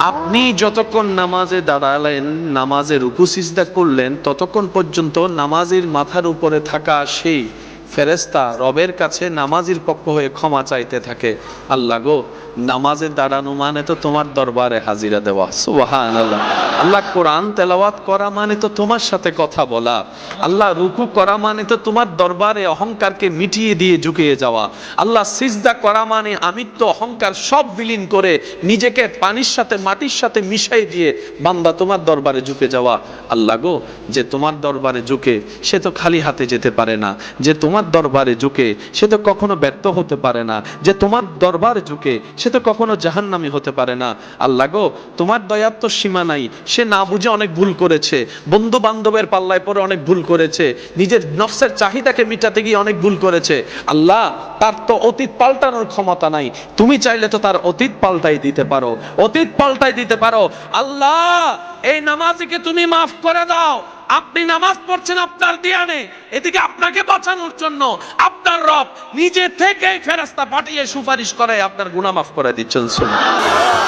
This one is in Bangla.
আপনি যতক্ষণ নামাজে দাঁড়ালেন নামাজের রুকু করলেন ততক্ষণ পর্যন্ত নামাজের মাথার উপরে থাকা সেই ফেরেস্তা রবের কাছে নামাজির পক্ষ হয়ে ক্ষমা চাইতে থাকে। আল্লাহ গো নামাজে দাঁড়ানো মানে তো তোমার দরবারে হাজিরা দেওয়া। সুবাহান আল্লাহ আল্লাহ কোরআন তেলাওয়াত করা মানে তো তোমার সাথে কথা বলা। আল্লাহ রুকু করা মানে তো তোমার দরবারে অহংকারকে মিটিয়ে দিয়ে ঝুঁকিয়ে যাওয়া। আল্লাহ সিজদা করা মানে আমিত্ব, অহংকার সব বিলীন করে নিজেকে পানির সাথে, মাটির সাথে মিশাই দিয়ে বান্দা তোমার দরবারে ঝুঁকে যাওয়া। আল্লাহ গো, যে তোমার দরবারে ঝুঁকে, সে তো খালি হাতে যেতে পারে না। যে তোমার দরবারে ঝুঁকে, সে তো কখনো ব্যর্থ হতে পারে না। যে তোমার দরবারে ঝুঁকে, সে তো কখনো জাহান্নামি হতে পারে না। আল্লাহ গো, তোমার দয়ার তো সীমা নাই। সে না বুঝে অনেক ভুল করেছে। বন্ধু বান্ধবের পাল্লায় পরে অনেক ভুল করেছে। নিজের নফসের চাহিদাকে মিটাতে গিয়ে অনেক ভুল করেছে। আল্লাহ, তার তো অতীত পাল্টানোর ক্ষমতা নাই। তুমি চাইলে তো তার অতীত পাল্টাই দিতে পারো। অতীত পাল্টাই দিতে পারো। আল্লাহ, এই নামাজিকে তুমি মাফ করে দাও। আপনি নামাজ পড়ছেন আপনার দিয়ানে, এদিকে আপনাকে বাঁচানোর জন্য আপনার রব নিজে থেকেই ফেরাস্তা পাঠিয়ে সুপারিশ করে, আপনার গুণামাফ মাফ করে দিচ্ছেন শুনুন